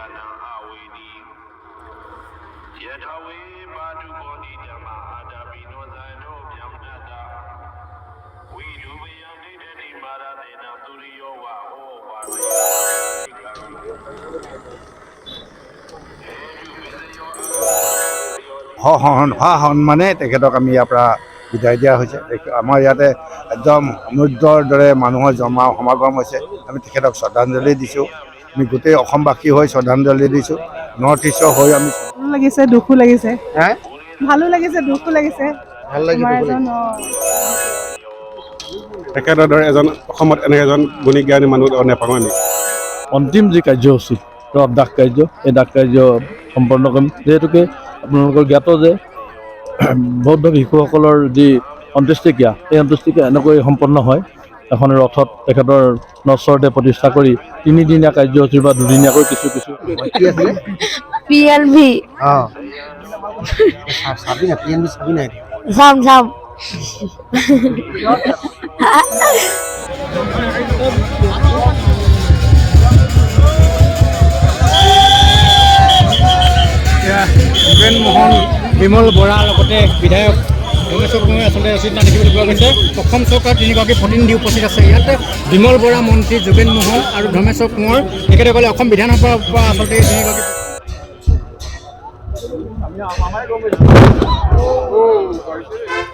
亚能阿维尼，耶查维巴杜高尼的马阿达比诺在诺比姆达达，维杜维亚内的尼马达内纳杜里尤瓦霍瓦维 সহন ভাষণ সন্মানে তেখেতক আমি ইয়াৰ পৰা বিদায় দিয়া হৈছে। আমাৰ ইয়াতে একদম সমুদ্ৰৰ দৰে মানুহৰ জমা সমাগম হৈছে। আমি তেখেতক শ্ৰদ্ধাঞ্জলি দিছোঁ। আমি গোটেই অসমবাসী হৈ শ্ৰদ্ধাঞ্জলি দিছোঁ। নৰ্থ ইষ্টৰ হৈ আমি লাগিছে দুখো লাগিছে। হা? ভালো লাগিছে দুখো লাগিছে। ভাল আমাৰ দুখো এজন অসমত এনে এজন গুণী জ্ঞানী মানুহ নাপাওঁ আমি। অন্তিম যি কাৰ্যসূচী দাস কাৰ্য এই দাস কাৰ্য সম্পন্ন কৰিম। যিহেতুকে আপোনালোকৰ জ্ঞাত যে বৌদ্ধ শিশুসকলৰ যি অন্ত্যেষ্টিক্ৰিয়া এই অন্ত্যেষ্টিক্ৰিয়া এনেকৈ সম্পন্ন হয়। এখন ৰথত তেখেতৰ নশ্বৰতে প্ৰতিষ্ঠা কৰি তিনিদিনীয়া কাৰ্যসূচী বা দুদিনীয়াকৈ কিছু কিছু। পি এল ভি চাম চাম যোগেন মোহন বিমল বৰা লগতে বিধায়ক কুমাৰে আচলতে ৰচিদ না দেখিবলৈ পোৱা গৈছে। অসম চৰকাৰৰ তিনিগৰাকী প্ৰতিনিধি উপস্থিত আছে ইয়াতে। বিমল বৰা, মন্ত্ৰী যোগেন মোহন আৰু ধৰ্মেশ্বৰ কোঁৱৰ। তেখেতসকলে অসম বিধানসভাৰ পৰা আচলতে তিনিগৰাকী নমস্কাৰ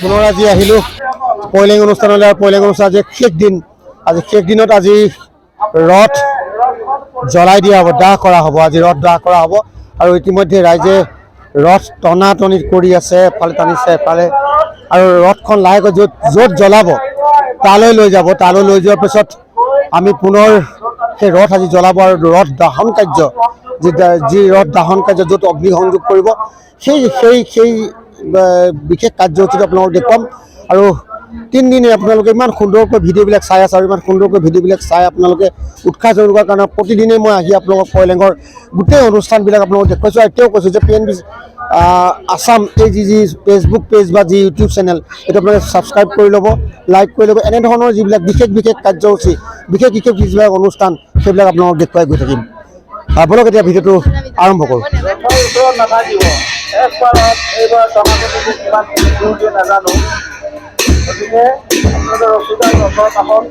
পুনৰ আজি আহিলোঁ। পৈলেং অনুষ্ঠানলৈ আৰু পৈলেং অনুষ্ঠান আজি শেষ দিন। আজি শেষ দিনত আজি ৰথ জ্বলাই দিয়া হ'ব, দাহ কৰা হ'ব। আজি ৰথ দাহ কৰা হ'ব আৰু ইতিমধ্যে ৰাইজে ৰথ টনাটনি কৰি আছে, এফালে টানিছে, এফালে। আৰু ৰথখন লাহেকৈ য'ত য'ত জ্বলাব, তালৈ লৈ যাব। তালৈ লৈ যোৱাৰ পিছত আমি পুনৰ সেই ৰথ আজি জ্বলাব আৰু ৰথ দাহন কাৰ্য, যি যি ৰথ দাহন কাৰ্য য'ত অগ্নি সংযোগ কৰিব, সেই সেই সেই বিশেষ কাৰ্যসূচীটো আপোনালোকক দেখুৱাম আৰু তিনিদিনে আপোনালোকে ইমান সুন্দৰকৈ ভিডিঅ'বিলাক চাই আছে আৰু ইমান সুন্দৰকৈ ভিডিঅ'বিলাক চাই আপোনালোকে উৎসাহ জনোৱাৰ কাৰণে প্ৰতিদিনে মই আহি আপোনালোকক কয়লেঙৰ গোটেই অনুষ্ঠানবিলাক আপোনালোকক দেখুৱাইছোঁ। আৰু এতিয়াও কৈছোঁ যে পি এন বি আছাম এই যি যি ফেচবুক পেজ বা যি ইউটিউব চেনেল সেইটো আপোনালোকে ছাবস্ক্ৰাইব কৰি ল'ব লাইক কৰি ল'ব। এনেধৰণৰ যিবিলাক বিশেষ বিশেষ কাৰ্যসূচী, বিশেষ বিশেষ যিবিলাক অনুষ্ঠান, সেইবিলাক আপোনালোকক দেখুৱাই গৈ থাকিম। ব'লক এতিয়া ভিডিঅ'টো আৰম্ভ কৰোঁ। ওচৰত নাথাকিব একবাৰত এইবাৰ সমাজত দিয়ে নাজানো গতিকে আপোনালোকে ৰচিদ আৰু ওচৰ কাষত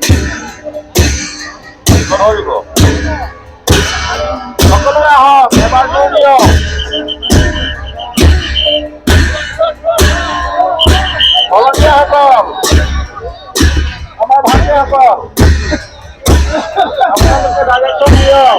আহক এবাৰ দূৰ দিয়ক ভলণ্টিয়াৰসকল আমাৰ ভাতৃসকল আপোনালোকে ডাইৰেকশ্যন দিয়ক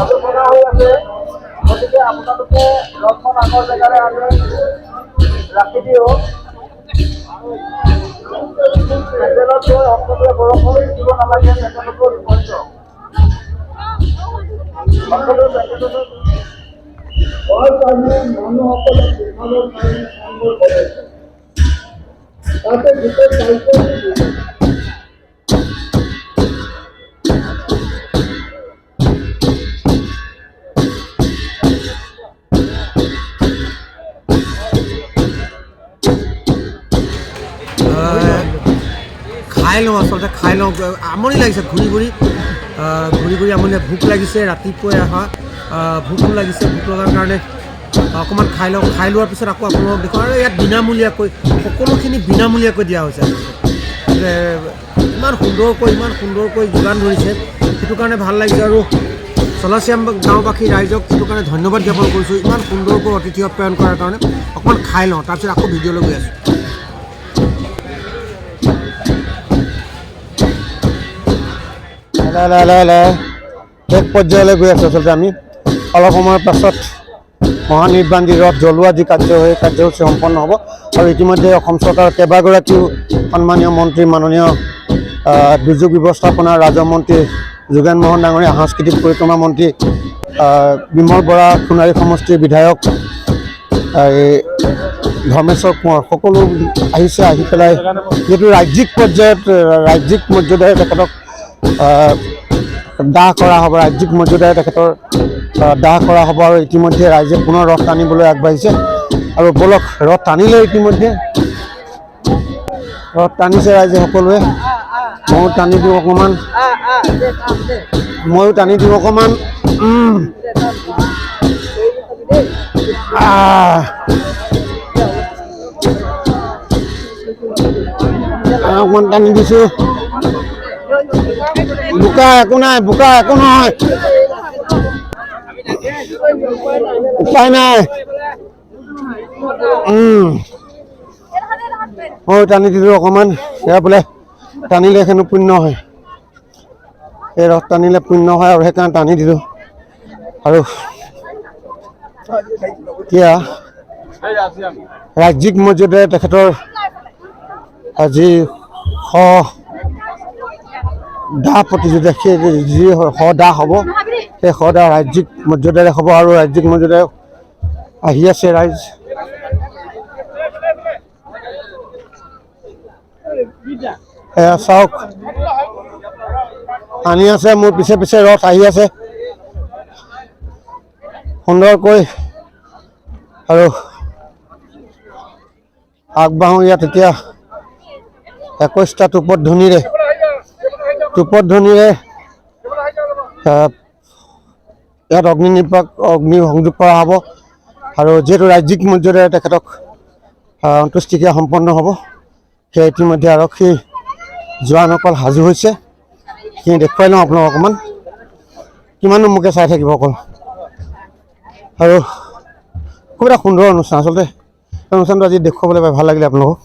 আলোচনা হৈ আছে। গতিকে আপোনালোকে অলপমান আগৰ জেগাৰে আমি ৰাখি দিওঁ পেণ্ডেলত গৈ সকলোৱে বৰষুণ দিব নালাগে পেণ্ডেলতো বিপৰীত সকলো পেণ্ডেলত মানুহসকলক খাই লওঁ আচলতে খাই লওঁ আমনি লাগিছে ঘূৰি ঘূৰি। ঘূৰি ঘূৰি আমনি ভোক লাগিছে, ৰাতিপুৱাই অহা ভোকো লাগিছে, ভোক লগাৰ কাৰণে। অকণমান খাই লওঁ খাই লোৱাৰ পিছত আকৌ আপোনালোকক দেখুৱাওঁ। আৰু ইয়াত বিনামূলীয়াকৈ, সকলোখিনি বিনামূলীয়াকৈ দিয়া হৈছে। ইমান সুন্দৰকৈ ইমান সুন্দৰকৈ যোগান ধৰিছে। সেইটো কাৰণে ভালো লাগিছে আৰু চলাচিয়াম গাঁওবাসী ৰাইজক সেইটো কাৰণে ধন্যবাদ জ্ঞাপন কৰিছোঁ। ইমান সুন্দৰকৈ অতিথি আপ্যায়ন কৰাৰ কাৰণে। অকণমান খাই লওঁ, তাৰপিছত আকৌ ভিডিঅ'লৈ গৈ আছোঁ। লাহে লাহে লাহে লাহে শেষ পৰ্যায়লৈ গৈ আছোঁ আচলতে আমি। অলপ সময়ৰ পাছত মহানিৰ্বাণ যি ৰথ জ্বলোৱা যি কাৰ্য কাৰ্যসূচী সম্পন্ন হ'ব। আৰু ইতিমধ্যে অসম চৰকাৰৰ কেইবাগৰাকীও সন্মানীয় মন্ত্ৰী, মাননীয় দুৰ্যোগ ব্যৱস্থাপনা ৰাজহ মন্ত্ৰী যোগেন মোহন ডাঙৰীয়া, সাংস্কৃতিক পৰিক্ৰমা মন্ত্ৰী বিমল বৰা, সোণাৰী সমষ্টিৰ বিধায়ক এই ধৰ্মেশ্বৰ কোঁৱৰ সকলো আহিছে, আহি পেলাই যিহেতু ৰাজ্যিক পৰ্যায়ত, ৰাজ্যিক মৰ্যাদাৰে তেখেতক দাহ কৰা হ'ব ৰাজ্যিক মৰ্যাদাৰে তেখেতৰ দাহ কৰা হ'ব আৰু ইতিমধ্যে ৰাইজে পুনৰ ৰথ টানিবলৈ আগবাঢ়িছে। আৰু বলক ৰথ টানিলে ইতিমধ্যে ৰথ টানিছে ৰাইজে সকলোৱে। ময়ো টানি দিওঁ অকণমান। ময়ো টানি দিওঁ অকণমান। অকণমান টানি দিছোঁ। বোকা একো নাই বোকা একো নহয়। উপায় নাই। মই টানি দিলোঁ অকণমান। সেয়া বোলে টানিলে হেনো পুণ্য হয়। এই ৰথ টানিলে পুণ্য হয় আৰু সেইকাৰণে টানি দিলোঁ। আৰু এতিয়া ৰাজ্যিক মৰ্যাদাৰে তেখেতৰ আজি শ দাহ প্ৰতিযোগিতা সেই যি সদাহ হ'ব সেই সদাহ ৰাজ্যিক মৰ্যাদাৰে হ'ব আৰু ৰাজ্যিক মৰ্যাদাৰে আহি আছে ৰাইজ। এয়া চাওক। আনি আছে মোৰ পিছে পিছে ৰথ আহি আছে। সুন্দৰকৈ আৰু আগবাঢ়ো ইয়াত এতিয়া। একৈছটা টোপত ধ্বনিৰে ধ্বনিৰে ইয়াত অগ্নি নিৰ্বাক অগ্নি সংযোগ কৰা হ'ব আৰু যিহেতু ৰাজ্যিক মৰ্যাদাৰে তেখেতক অন্ত্যেষ্টিক্ৰিয়া সম্পন্ন হ'ব, সেয়া ইতিমধ্যে আৰক্ষী জোৱানসকল সাজু হৈছে। সেইখিনি দেখুৱাই লওঁ আপোনাক অকণমান। কিমাননো মোকে চাই থাকিব অকল। আৰু খুব এটা সুন্দৰ অনুষ্ঠান, আচলতে অনুষ্ঠানটো আজি দেখুৱাবলৈ পাই ভালো লাগিলে আপোনালোকক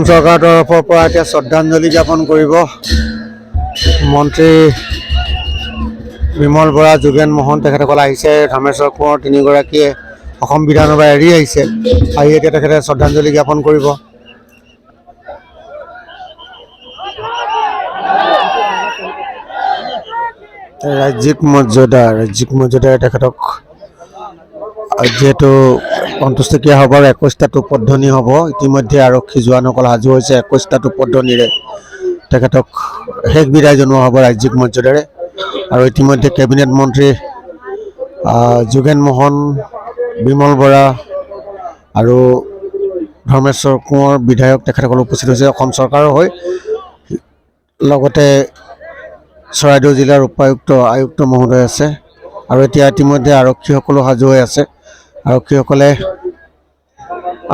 অসম চৰকাৰৰ তৰফৰ পৰা এতিয়া শ্ৰদ্ধাঞ্জলি জ্ঞাপন কৰিব মন্ত্ৰী বিমল বৰা, যোগেন মোহন, তেখেতসকল আহিছে, ধৰ্মেশ্বৰ কোঁৱৰ তিনিগৰাকীয়ে অসম বিধানসভা এৰি আহিছে। আহি এতিয়া তেখেতে শ্ৰদ্ধাঞ্জলি জ্ঞাপন কৰিব। ৰাজ্যিক মৰ্যাদা, ৰাজ্যিক মৰ্যাদাৰে তেখেতক যিহেতু অন্ত্যেষ্টিক্ৰিয়া সভাৰ একৈছটা টোপধ্বনি হ'ব, ইতিমধ্যে আৰক্ষী জোৱানসকল সাজু হৈছে একৈছটা টোপধ্বনিৰে তেখেতক শেষ বিদায় জনোৱা হ'ব ৰাজ্যিক মৰ্যাদাৰে। আৰু ইতিমধ্যে কেবিনেট মন্ত্ৰী যোগেন মোহন, বিমল বৰা আৰু ধৰ্মেশ্বৰ কোঁৱৰ বিধায়ক তেখেতসকল উপস্থিত হৈছে। অসম চৰকাৰৰ হৈ লগতে চৰাইদেউ জিলাৰ উপায়ুক্ত, আয়ুক্ত মহোদয় আছে। আৰু এতিয়া ইতিমধ্যে আৰক্ষীসকলো সাজু হৈ আছে। আৰক্ষীসকলে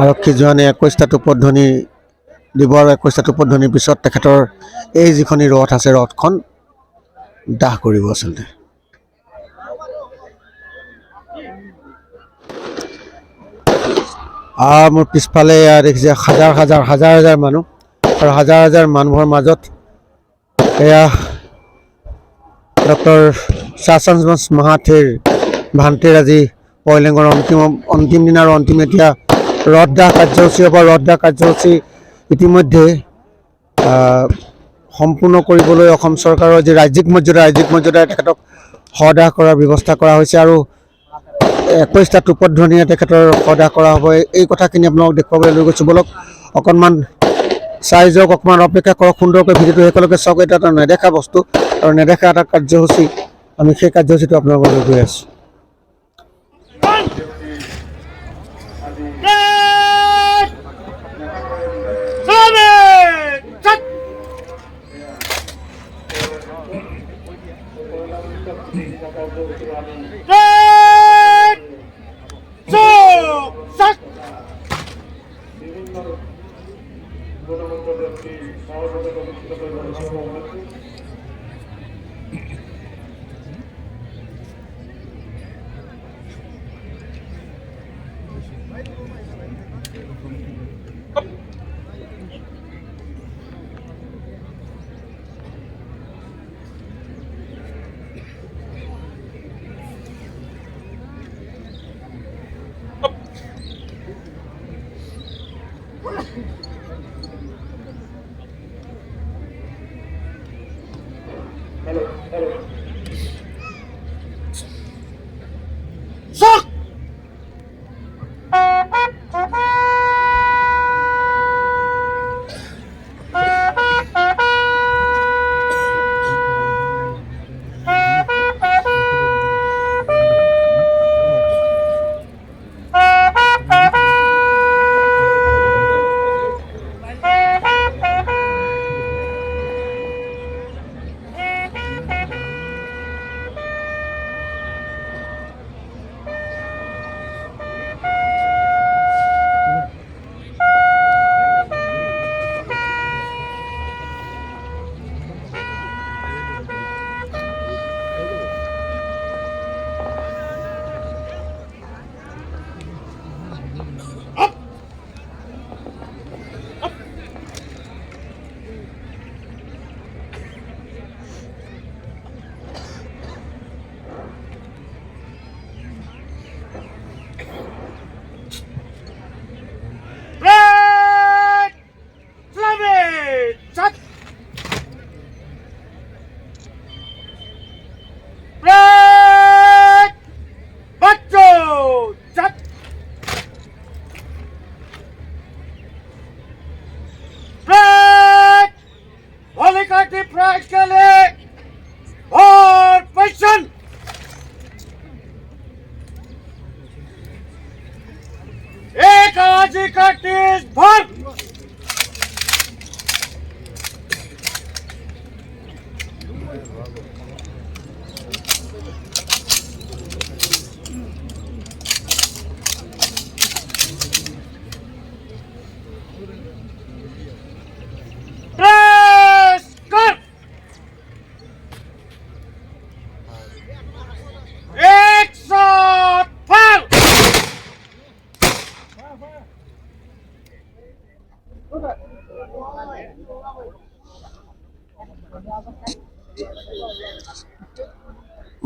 আৰক্ষী জোৱানে একৈছটা টোপধ্বনি দিব আৰু একৈছটা টোপধ্বনিৰ পিছত তেখেতৰ এই যিখনি ৰথ আছে, ৰথখন দাহ কৰিব আচলতে। মোৰ পিছফালে এয়া দেখিছে হাজাৰ হাজাৰ হাজাৰ হাজাৰ মানুহ আৰু হাজাৰ হাজাৰ মানুহৰ মাজত এয়া ডক্টৰ শাসনজ মাহাথিৰ ভান্তিৰ আজি পয়লেঙৰ অন্তিম অন্তিম দিন আৰু অন্তিম এতিয়া ৰথদাহ কাৰ্যসূচী হ'ব ৰথদাহ কাৰ্যসূচী ইতিমধ্যে সম্পূৰ্ণ কৰিবলৈ অসম চৰকাৰৰ যি ৰাজ্যিক মৰ্যাদা, ৰাজ্যিক মৰ্যাদাৰে তেখেতক সদাহ কৰাৰ ব্যৱস্থা কৰা হৈছে আৰু একৈছটা টোপধ্বনিৰে তেখেতৰ সদাহ কৰা হ'ব। এই- কথাখিনি আপোনালোকক দেখুৱাবলৈ লৈ গৈছোঁ। বলক, অকণমান চাই যাওক, অকণমান অপেক্ষা কৰক, সুন্দৰকৈ ভিডিঅ'টো শেষলৈকে চাওক। এটা এটা নেদেখা বস্তু আৰু নেদেখা এটা কাৰ্যসূচী। আমি সেই কাৰ্যসূচীটো আপোনালোকলৈ গৈ আছোঁ। গুণমন্ত্র ব্যক্তি সহযোগিতা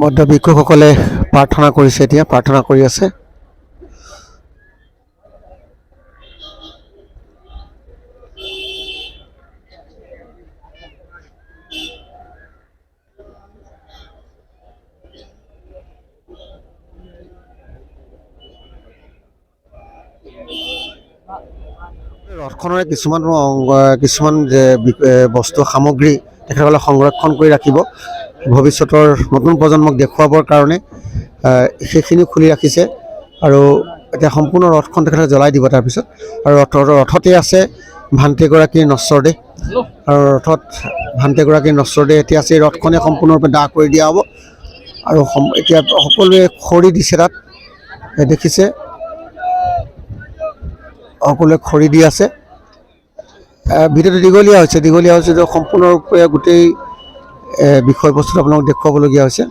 বৌদ্ধ ভিক্ষুসকলে প্ৰাৰ্থনা কৰিছে এতিয়া, প্ৰাৰ্থনা কৰি আছে। ৰথখনৰে কিছুমান কিছুমান বস্তু সামগ্ৰী, তেখেতসকলে সংৰক্ষণ কৰি ৰাখিব। ভৱিষ্যতৰ নতুন প্ৰজন্মক দেখুৱাবৰ কাৰণে সেইখিনি খুলি ৰাখিছে আৰু এতিয়া সম্পূৰ্ণ ৰথখন তেখেতে জ্বলাই দিব তাৰপিছত আৰু ৰথৰ ৰথতে আছে ভান্তিগৰাকীৰ নশ্বৰ দেহ। আৰু ৰথত ভান্তিগৰাকীৰ নশ্বৰ দেহ এতিয়া আছে, এই ৰথখনে সম্পূৰ্ণৰূপে দাহ কৰি দিয়া হ'ব। আৰু এতিয়া সকলোৱে খৰি দিছে তাত দেখিছে। সকলোৱে খৰি দি আছে। ভিডিঅ'টো দীঘলীয়া হৈছে দীঘলীয়া হৈছে যে সম্পূৰ্ণৰূপে গোটেই বিষয়বস্তুটো আপোনালোকক দেখুৱাবলগীয়া হৈছে।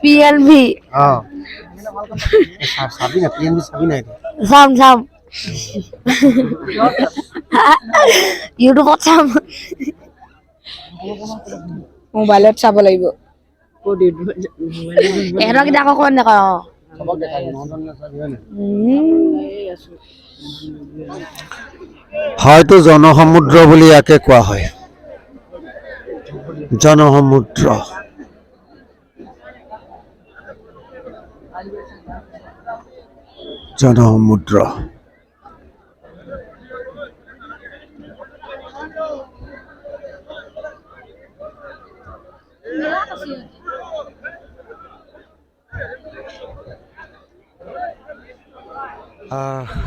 পি এল ভি অঁ চাবি না পি এন বি চাবি নাই চাম চাম। ইউটিউবত চাম। মোবাইলত চাব লাগিব। এহঁতক এতিয়া আকৌ ক'ত নকয় অঁ হয়তো জনসমুদ্ৰ বুলি ইয়াকে কোৱা হয়। জনসমুদ্ৰ। জনসমুদ্ৰ।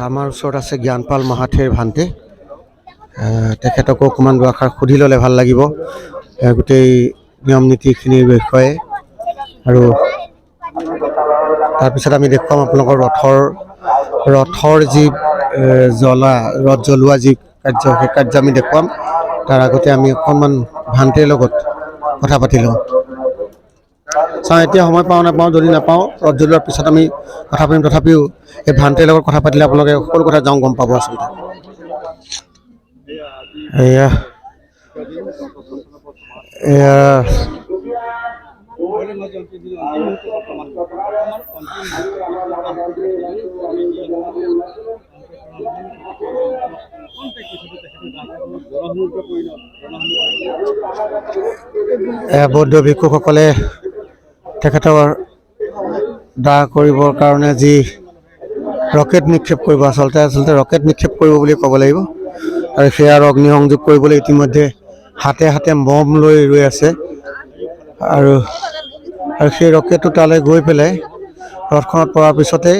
আমাৰ ওচৰত আছে জ্ঞানপাল মহাথিৰ ভান্তে তেখেতকো অকণমান দুআষাৰ সুধি ল'লে ভালো লাগিব। গোটেই নিয়ম নীতিখিনিৰ বিষয়ে। আৰু তাৰপিছত আমি দেখুৱাম আপোনালোকৰ ৰথৰ ৰথৰ যি জ্বলা, ৰথ জ্বলোৱা যি কাৰ্য, সেই কাৰ্য আমি দেখুৱাম। তাৰ আগতে আমি অকণমান ভান্তিৰ লগত কথা পাতি লওঁ। চাওঁ, এতিয়া সময় পাওঁ নাপাওঁ, যদি নাপাওঁ ৰথ জ্বলোৱাৰ পিছত আমি কথা পাতিম। তথাপিও এই ভান্তিৰ লগত কথা পাতিলে আপোনালোকে সকলো কথা যাওঁ গম পাব আচলতে। এয়া বৌদ্ধ ভিক্ষুসকলে তেখেতৰ দাহ কৰিবৰ কাৰণে যি ৰকেট নিক্ষেপ কৰিব, আচলতে আচলতে ৰকেট নিক্ষেপ কৰিব বুলি ক'ব লাগিব। আৰু সেয়া অগ্নি সংযোগ কৰিবলৈ ইতিমধ্যে হাতে হাতে মম লৈ ৰৈ আছে। আৰু আৰু সেই ৰকেটটো তালৈ গৈ পেলাই ৰথখনত পৰাৰ পিছতেই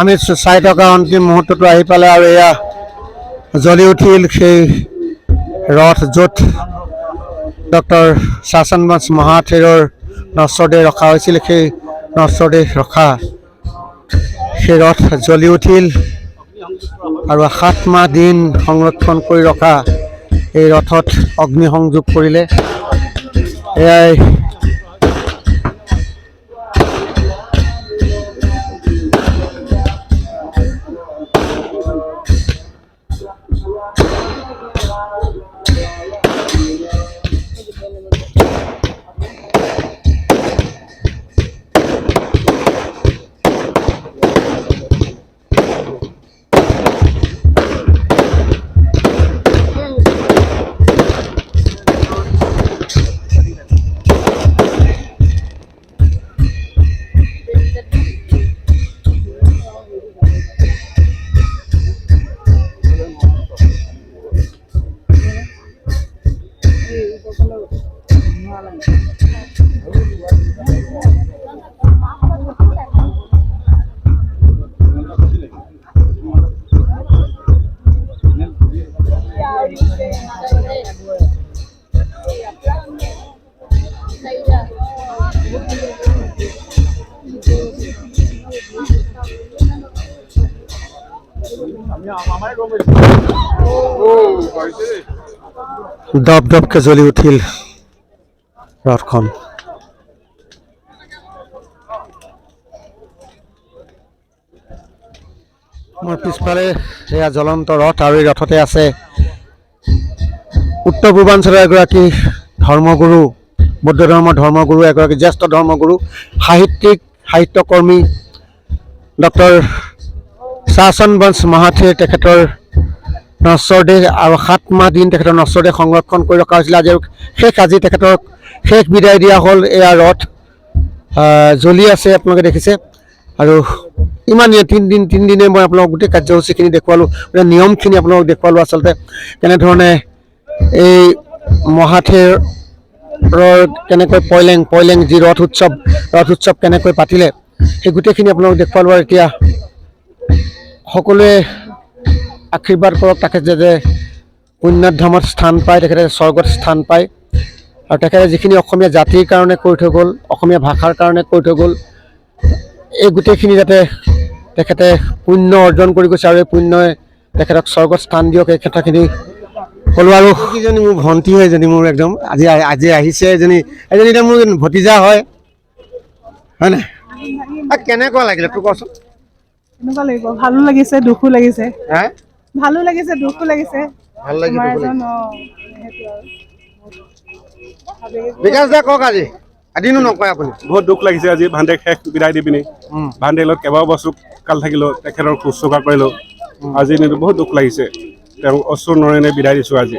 আমি চাই থকা অন্তিম মুহূৰ্তটো আহি পালে আৰু এয়া জ্বলি উঠিল সেই ৰথ য'ত ডক্টৰ শাসনবাস মহাথেৰৰ নশ্বৰদেহ ৰখা হৈছিল সেই নশ্বৰদেহ ৰখা সেই ৰথ জ্বলি উঠিল। আৰু সাত মাহ দিন সংৰক্ষণ কৰি ৰখা এই ৰথত অগ্নিসংযোগ কৰিলে। এয়াই for clothes. দপ দপকে জ্বলি উঠিল ৰথখন মোৰ পিছফালে এয়া জ্বলন্ত ৰথ আৰু এই ৰথতে আছে উত্তৰ পূৰ্বাঞ্চলৰ এগৰাকী ধৰ্মগুৰু, বৌদ্ধ ধৰ্মৰ ধৰ্মগুৰু, এগৰাকী জ্যেষ্ঠ ধৰ্মগুৰু, সাহিত্যিক, সাহিত্যকৰ্মী, ডক্টৰ শাসন বংশ মহাথিৰ তেখেতৰ নশ্বৰ দেহ আৰু সাত মাহ দিন তেখেতৰ নশ্বৰ দেহ সংৰক্ষণ কৰি ৰখা হৈছিলে। আজি শেষ আজি তেখেতৰ শেষ বিদায় দিয়া হ'ল এয়া ৰথ। জ্বলি আছে আপোনালোকে দেখিছে। আৰু ইমানেই তিনিদিন তিনিদিনে মই আপোনালোকক গোটেই কাৰ্যসূচীখিনি দেখুৱালোঁ, গোটেই নিয়মখিনি আপোনালোকক দেখুৱালোঁ আচলতে। কেনেধৰণে এই মহাথেৰৰ কেনেকৈ পয়লেং পয়লেং যি ৰথ উৎসৱ ৰথ উৎসৱ কেনেকৈ পাতিলে, সেই গোটেইখিনি আপোনালোকক দেখুৱালোঁ আৰু এতিয়া সকলোৱে আশীৰ্বাদ কৰক তাকে যে যে পুণ্যত ধামত স্থান পায় তেখেতে স্বৰ্গত স্থান পায়। আৰু তেখেতে যিখিনি অসমীয়া জাতিৰ কাৰণে কৰি থৈ গ'ল অসমীয়া ভাষাৰ কাৰণে কৰি থৈ গ'ল এই গোটেইখিনি যাতে তেখেতে পুণ্য অৰ্জন কৰি গৈছে আৰু এই পুণ্যই তেখেতক স্বৰ্গত স্থান দিয়ক এই কথাখিনি ক'লোঁ আৰু। কিজনী মোৰ ভণ্টি হয় এজনী মোৰ একদম আজি আজি আহিছে এজনী এজনী এতিয়া মোৰ ভতিজা হয়। হয় নাই? আ, কেনেকুৱা লাগিলে তোৰ কচোন কেনেকুৱা লাগিব? ভালো লাগিছে দুখো লাগিছে। হা? ভালো লাগিছে দুখো লাগিছে। ভাল লাগিছে বিকাশ দা কওক আজি। এদিনো নকয় আপুনি। বহুত দুখ লাগিছে আজি ভান্দেক শেষ বিদায় দি পিনি। ভান্দেক লগত কেইবাও বছৰ কাল থাকিলোঁ তেখেতৰ শুশ্ৰূষা কৰিলোঁ। আজি দিনটো বহুত দুখ লাগিছে। তেওঁ অশ্ৰু নয়নে বিদায় দিছোঁ আজি।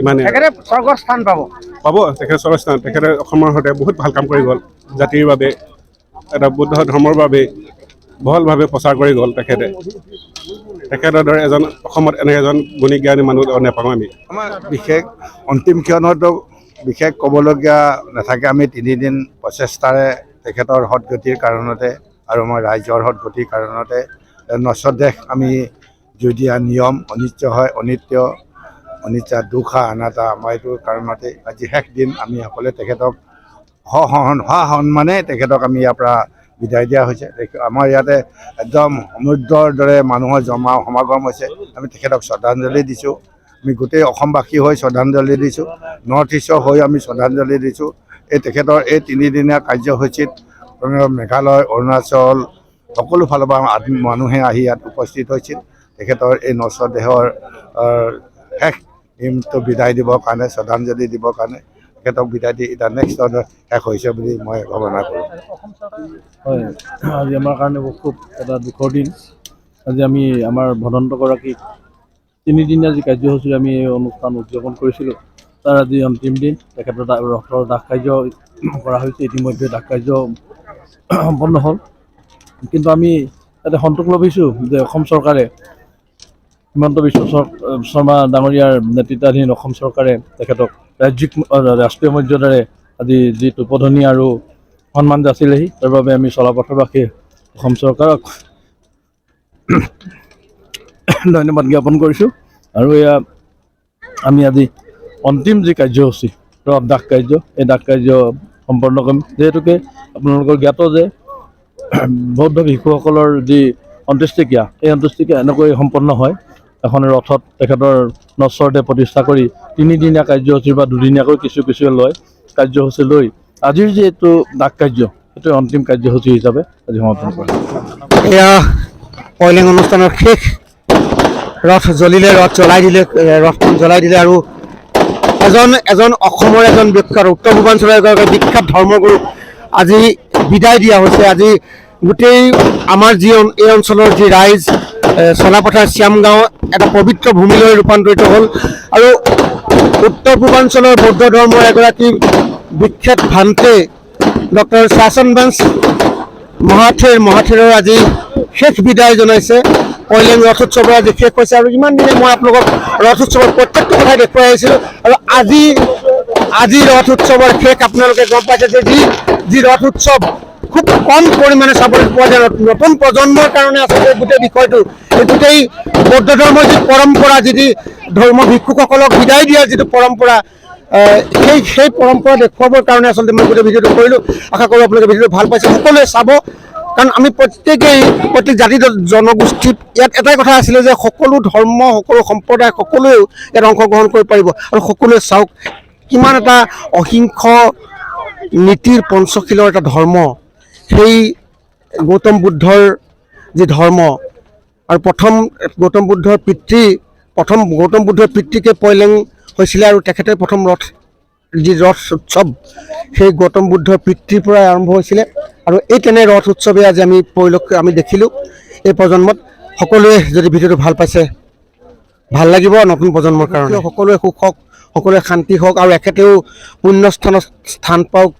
ইমানে। তেখেতে স্বৰ্গত স্থান পাব। পাব তেখেত স্বৰস্থান তেখেতে অসমৰ সৈতে বহুত ভাল কাম কৰি গ'ল। জাতিৰ বাবে এটা বুদ্ধ ধৰ্মৰ বাবে বহলভাৱে প্ৰচাৰ কৰি গ'ল তেখেতে। তেখেতৰ দৰে এজন অসমত এনে এজন গুণী জ্ঞানী মানুহ নাপাওঁ আমি। আমাৰ বিশেষ অন্তিম ক্ষণতো বিশেষ ক'বলগীয়া নাথাকে। আমি তিনিদিন প্ৰচেষ্টাৰে তেখেতৰ সদগতিৰ কাৰণতে আৰু আমাৰ ৰাইজৰ সদগতিৰ কাৰণতে নচদেশ আমি জুই দিয়া নিয়ম অনিত্য হয় অনিত্য অনিচ্ছা দুখা অনাতা আমাৰ এইটো কাৰণতে আজি শেষ দিন। আমি সকলোৱে তেখেতক সসন- সসন্মানে তেখেতক আমি ইয়াৰ পৰা বিদায় দিয়া হৈছে। আমাৰ ইয়াতে একদম সমুদ্ৰৰ দৰে মানুহৰ জমা সমাগম হৈছে। আমি তেখেতক শ্ৰদ্ধাঞ্জলি দিছোঁ। আমি গোটেই অসমবাসী হৈ শ্ৰদ্ধাঞ্জলি দিছোঁ। নৰ্থ ইষ্টৰ হৈ আমি শ্ৰদ্ধাঞ্জলি দিছোঁ। এই তেখেতৰ এই তিনিদিনীয়া কাৰ্যসূচীত মেঘালয়, অৰুণাচল, সকলো ফালৰ পৰা মানুহে আহি ইয়াত উপস্থিত হৈছিল। তেখেতৰ এই নশ্বৰ দেহৰ শেষ বিদায় দিবৰ কাৰণে, শ্ৰদ্ধাঞ্জলি দিবৰ কাৰণে। তেখেতক বিদায় দি, এতিয়া নেক্সট শেষ হৈছে বুলি মই ভাৱনা কৰোঁ। হয়, আজি আমাৰ কাৰণে খুব এটা দুখৰ দিন। আজি আমি আমাৰ ভদন্তগৰাকীক তিনিদিনীয়া যি কাৰ্যসূচীৰে আমি অনুষ্ঠান উদযাপন কৰিছিলোঁ, তাৰ আজি অন্তিম দিন। তেখেতৰ ৰথৰ দাহ কাৰ্য কৰা হৈছে, ইতিমধ্যে দাহ কাৰ্য সম্পন্ন হ'ল। কিন্তু আমি ইয়াতে সন্তোষ লভিছোঁ যে অসম চৰকাৰে, হিমন্ত বিশ্ব শৰ্মা ডাঙৰীয়াৰ নেতৃত্বাধীন অসম চৰকাৰে তেখেতক ৰাজ্যিক ৰাষ্ট্ৰীয় মৰ্যাদাৰে আজি যি উদ্বোধনী আৰু সন্মান যাচিলেহি তাৰ বাবে আমি চলাপথৰবাসীয়ে অসম চৰকাৰক ধন্যবাদ জ্ঞাপন কৰিছোঁ। আৰু এয়া আমি আজি অন্তিম যি কাৰ্যসূচী ৰথ দাহ কাৰ্য, এই দাহ কাৰ্য সম্পন্ন কৰিম। যিহেতুকে আপোনালোকৰ জ্ঞাত যে বৌদ্ধ শিশুসকলৰ যি অন্ত্যেষ্টিক্ৰিয়া, এই অন্ত্যেষ্টিক্ৰিয়া এনেকৈ সম্পন্ন হয়। এখন ৰথত তেখেতৰ নশ্বৰতে প্ৰতিষ্ঠা কৰি তিনিদিনীয়া কাৰ্যসূচী বা দুদিনীয়াকৈ কিছু কিছু লয়, কাৰ্যসূচী লৈ। আজিৰ যি এইটো ডাক কাৰ্য সেইটো অন্তিম কাৰ্যসূচী হিচাপে আজি সমাপন কৰা এয়া পইলেং অনুষ্ঠানৰ শেষ। ৰথ জ্বলিলে, ৰথ জ্বলাই দিলে ৰথখন জ্বলাই দিলে আৰু এজন এজন অসমৰ এজন বিখ্যাত, উত্তৰ পূৰ্বাঞ্চলৰ এগৰাকী বিখ্যাত ধৰ্মগুৰু আজি বিদায় দিয়া হৈছে। আজি গোটেই আমাৰ যি এই অঞ্চলৰ যি ৰাইজ চলাপথাৰ, শ্যামগাঁও এটা পবিত্ৰ ভূমিলৈ ৰূপান্তৰিত হ'ল। আৰু উত্তৰ পূৰ্বাঞ্চলৰ বৌদ্ধ ধৰ্মৰ এগৰাকী বিখ্যাত ভান্তে, ডক্টৰ শাসন বেঞ্চ মহাথেৰ, মহাথেৰৰ আজি শেষ বিদায় জনাইছে। পইলেং ৰথ উৎসৱৰ আজি শেষ হৈছে আৰু ইমান দিনে মই আপোনালোকক ৰথ উৎসৱৰ প্ৰত্যেকটো কথাই দেখুৱাই আহিছিলোঁ আৰু আজি আজি ৰথ উৎসৱৰ শেষ আপোনালোকে গম পাইছে যে যি যি ৰথ উৎসৱ খুব কম পৰিমাণে চাবলৈ পোৱা যায়। নত- নতুন প্ৰজন্মৰ কাৰণে আচলতে গোটেই বিষয়টো, এই গোটেই বৌদ্ধ ধৰ্মৰ যি পৰম্পৰা, যিটো ধৰ্ম ভিক্ষুকসকলক বিদায় দিয়াৰ যিটো পৰম্পৰা সেই সেই পৰম্পৰা দেখুৱাবৰ কাৰণে আচলতে মই গোটেই ভিডিঅ'টো কৰিলোঁ। আশা কৰোঁ আপোনালোকে ভিডিঅ'টো ভালো পাইছে। সকলোৱে চাব, কাৰণ আমি প্ৰত্যেকেই, প্ৰত্যেক জাতি জন- জনগোষ্ঠীত ইয়াত এটাই কথা আছিলে যে সকলো ধৰ্ম, সকলো সম্প্ৰদায়, সকলোৱেও ইয়াত অংশগ্ৰহণ কৰিব পাৰিব। আৰু সকলোৱে চাওক, কিমান এটা অহিংস নীতিৰ পঞ্চশীলৰ এটা ধৰ্ম। সেই গৌতম বুদ্ধৰ যি ধৰ্ম আৰু প্ৰথম গৌতম বুদ্ধৰ পিতৃ, প্ৰথম গৌতম বুদ্ধৰ পিতৃকে পইলেং হৈছিলে আৰু তেখেতে প্ৰথম ৰথ, যি ৰথ উৎসৱ, সেই গৌতম বুদ্ধৰ পিতৃৰ পৰাই আৰম্ভ হৈছিলে। আৰু এই তেনে ৰথ উৎসৱে আজি আমি পৰিলক্ষ, আমি দেখিলোঁ এই প্ৰজন্মত। সকলোৱে যদি ভিডিঅ'টো ভালো পাইছে, ভালো লাগিব নতুন প্ৰজন্মৰ কাৰণে। সকলোৱে সুখ হওক, সকলোৱে শান্তি হওক আৰু এখেতেও পুণ্যস্থানত স্থান পাওক।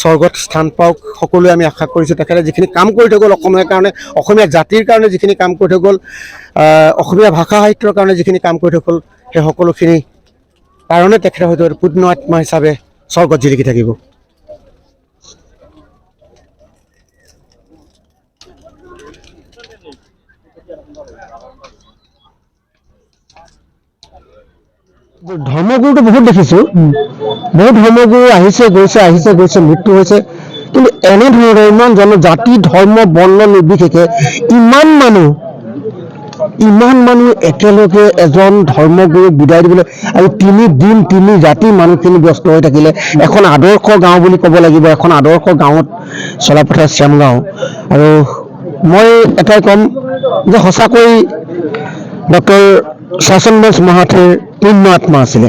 স্বৰ্গত স্থান পাওক, সকলোৱে আমি আশা কৰিছোঁ তেখেতে যিখিনি কাম কৰি থৈ গ'ল অসমীয়াৰ কাৰণে, অসমীয়া জাতিৰ কাৰণে যিখিনি কাম কৰি থৈ গ'ল অসমীয়া ভাষা সাহিত্যৰ কাৰণে যিখিনি কাম কৰি থৈ গ'ল, সেই সকলোখিনি কাৰণে তেখেতে হয়তো পুণ্য আত্মা হিচাপে স্বৰ্গত জিলিকি থাকিব। ধৰ্মগুৰুটো বহুত দেখিছোঁ। বহুত ধৰ্মগুৰু আহিছে, গৈছে আহিছে, গৈছে, মৃত্যু হৈছে। কিন্তু এনেধৰণৰ ইমান জন জাতি, ধৰ্ম, বৰ্ণ নিৰ্বিশেষে ইমান মানুহ ইমান মানুহ একেলগে এজন ধৰ্মগুৰুক বিদায় দিবলৈ আৰু তিনি দিন তিনি ৰাতি মানুহখিনি ব্যস্ত হৈ থাকিলে। এখন আদৰ্শ গাঁও বুলি ক'ব লাগিব, এখন আদৰ্শ গাঁৱত চলাপথাৰ শ্যামগাঁও আৰু মই এটাই ক'ম যে সঁচাকৈ ডক্টৰ শাসন দাস মহাথেৰ পুণ্য আত্মা আছিলে